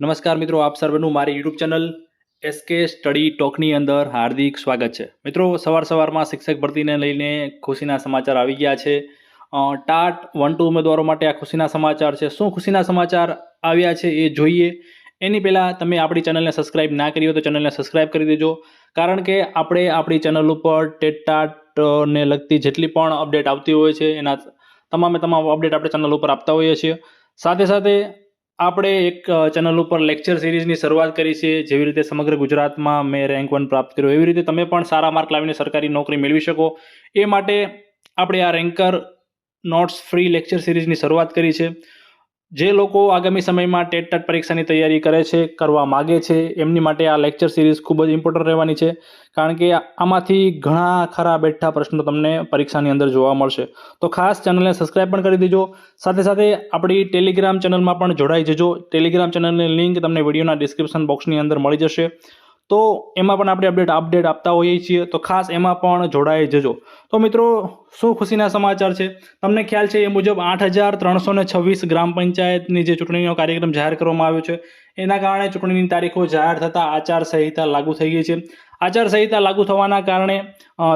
નમસ્કાર મિત્રો, આપ સર્વેનું મારી યુટ્યુબ ચેનલ એસકે સ્ટડી ટોકની અંદર હાર્દિક સ્વાગત છે. મિત્રો, સવાર સવારમાં શિક્ષક ભરતીને લઈને ખુશીના સમાચાર આવી ગયા છે. ટાટ વન ટુ ઉમેદવારો માટે આ ખુશીના સમાચાર છે. શું ખુશીના સમાચાર આવ્યા છે એ જોઈએ. એની પહેલાં તમે આપણી ચેનલને સબસ્ક્રાઇબ ના કરી હોય તો ચેનલને સબસ્ક્રાઇબ કરી દેજો. કારણ કે આપણે આપણી ચેનલ ઉપર ટેટ ટાટને લગતી જેટલી પણ અપડેટ આવતી હોય છે, એના તમામે તમામ અપડેટ આપણે ચેનલ ઉપર આપતા હોઈએ છીએ. સાથે સાથે આપણે એક ચેનલ ઉપર લેક્ચર સિરીઝની શરૂઆત કરી છે, જેવી રીતે સમગ્ર ગુજરાતમાં મેં રેન્ક વન પ્રાપ્ત કર્યો. એવી રીતે તમે પણ સારા માર્ક લાવીને સરકારી નોકરી મેળવી શકો. એ માટે આપણે આ રેન્કર નોટ્સ ફ્રી લેક્ચર સિરીઝની શરૂઆત કરી છે. જે લોકો આગામી સમયમાં ટેટ ટેટ પરીક્ષાની તૈયારી કરે છે, કરવા માગે છે, એમની માટે આ લેક્ચર સિરીઝ ખૂબ જ ઇમ્પોર્ટન્ટ રહેવાની છે. કારણ કે આમાંથી ઘણા ખરા બેઠા પ્રશ્નો તમને પરીક્ષાની અંદર જોવા મળશે. તો ખાસ ચેનલને સબસ્ક્રાઇબ પણ કરી દેજો. સાથે સાથે આપણી ટેલિગ્રામ ચેનલમાં પણ જોડાઈ જજો. ટેલિગ્રામ ચેનલની લિંક તમને વિડીયોના ડિસ્ક્રિપ્શન બોક્સની અંદર મળી જશે. તો એમાં પણ આપણે અપડેટ અપડેટ આપતા હોઈએ છીએ. તો ખાસ એમાં પણ જોડાઈ જજો. તો મિત્રો, શું ખુશીના સમાચાર છે? તમને ખ્યાલ છે એ મુજબ આઠ ગ્રામ પંચાયતની જે ચૂંટણીનો કાર્યક્રમ જાહેર કરવામાં આવ્યો છે, એના કારણે ચૂંટણીની તારીખો જાહેર થતાં આચારસંહિતા લાગુ થઈ ગઈ છે. આચારસંહિતા લાગુ થવાના કારણે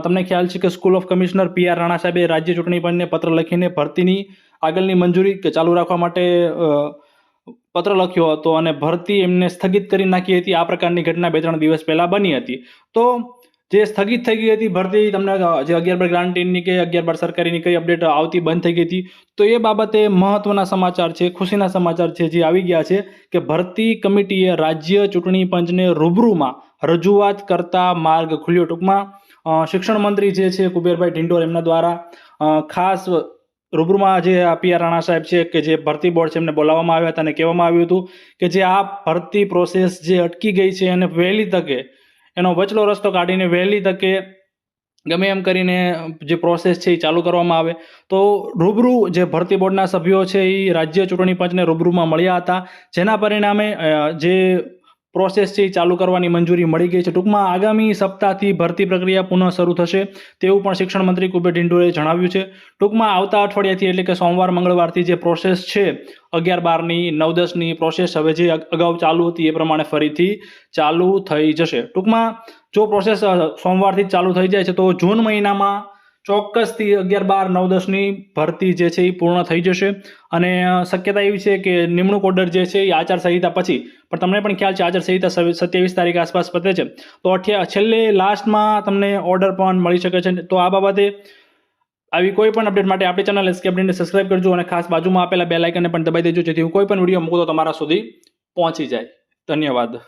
તમને ખ્યાલ છે કે school of commissioner P R Rana સાહેબે રાજ્ય ચૂંટણી પંચને પત્ર લખીને ભરતીની આગળની મંજૂરી ચાલુ રાખવા માટે પત્ર લખ્યો હતો અને ભરતી એમને સ્થગિત કરી નાખી હતી. આ પ્રકારની ઘટના બે ત્રણ દિવસ પહેલાં બની હતી. તો જે સ્થગિત થઈ ગઈ હતી, ભરતી તમને જે અગિયાર બાર ગ્રાન્ટીની કે અગિયાર બાર સરકારીની કઈ અપડેટ આવતી બંધ થઈ ગઈ હતી, તો એ બાબતે મહત્વના સમાચાર છે, ખુશીના સમાચાર છે, જે આવી ગયા છે કે ભરતી કમિટીએ રાજ્ય ચૂંટણી પંચને રૂબરૂમાં રજૂઆત કરતા માર્ગ ખુલ્યો ટૂંકમાં શિક્ષણ મંત્રી જે છે કુબેરભાઈ ઢિંડોર એમના દ્વારા ખાસ રૂબરૂમાં જે આપિયા રાણા સાહેબ છે કે જે ભરતી બોર્ડ છે એમને બોલાવવામાં આવ્યા હતા અને કહેવામાં આવ્યું હતું કે જે આ ભરતી પ્રોસેસ જે અટકી ગઈ છે અને વહેલી તકે, એનો વચલો રસ્તો કાઢીને વહેલી તકે ગમે એમ કરીને જે પ્રોસેસ છે એ ચાલુ કરવામાં આવે. તો રૂબરૂ જે ભરતી બોર્ડના સભ્યો છે એ રાજ્ય ચૂંટણી પંચને રૂબરૂમાં મળ્યા હતા. જેના પરિણામે જે પ્રોસેસ છે એ ચાલુ કરવાની મંજૂરી મળી ગઈ છે. ટૂંકમાં આગામી સપ્તાહથી ભરતી પ્રક્રિયા પુનઃ શરૂ થશે તેવું પણ શિક્ષણ મંત્રી કુબેર ડિંડોરે જણાવ્યું છે. ટૂંકમાં આવતા અઠવાડિયાથી એટલે કે સોમવાર, મંગળવારથી જે પ્રોસેસ છે, અગિયાર બારની, નવ દસની પ્રોસેસ હવે જે અગાઉ ચાલુ હતી એ પ્રમાણે ફરીથી ચાલુ થઈ જશે. ટૂંકમાં જો પ્રોસેસ સોમવારથી ચાલુ થઈ જાય છે, તો જૂન મહિનામાં ચોક્કસથી અગિયાર બાર નવ દસની ભરતી જે છે એ પૂર્ણ થઈ જશે. અને શક્યતા એવી છે કે નિમણૂક ઓર્ડર જે છે એ આચારસંહિતા પછી, પણ તમને પણ ખ્યાલ છે આચારસંહિતા સત્યાવીસ તારીખ આસપાસ પતે છે. તો અઠ્યા, છેલ્લે લાસ્ટમાં તમને ઓર્ડર પણ મળી શકે છે. તો આ બાબતે આવી કોઈ પણ અપડેટ માટે આપણી ચેનલ એસકે અપડેટને સબસ્ક્રાઇબ કરજો અને ખાસ બાજુમાં આપેલા બે લાઇકને પણ દબાઈ દેજો, જેથી હું કોઈ પણ વીડિયો મૂકું તો તમારા સુધી પહોંચી જાય. ધન્યવાદ.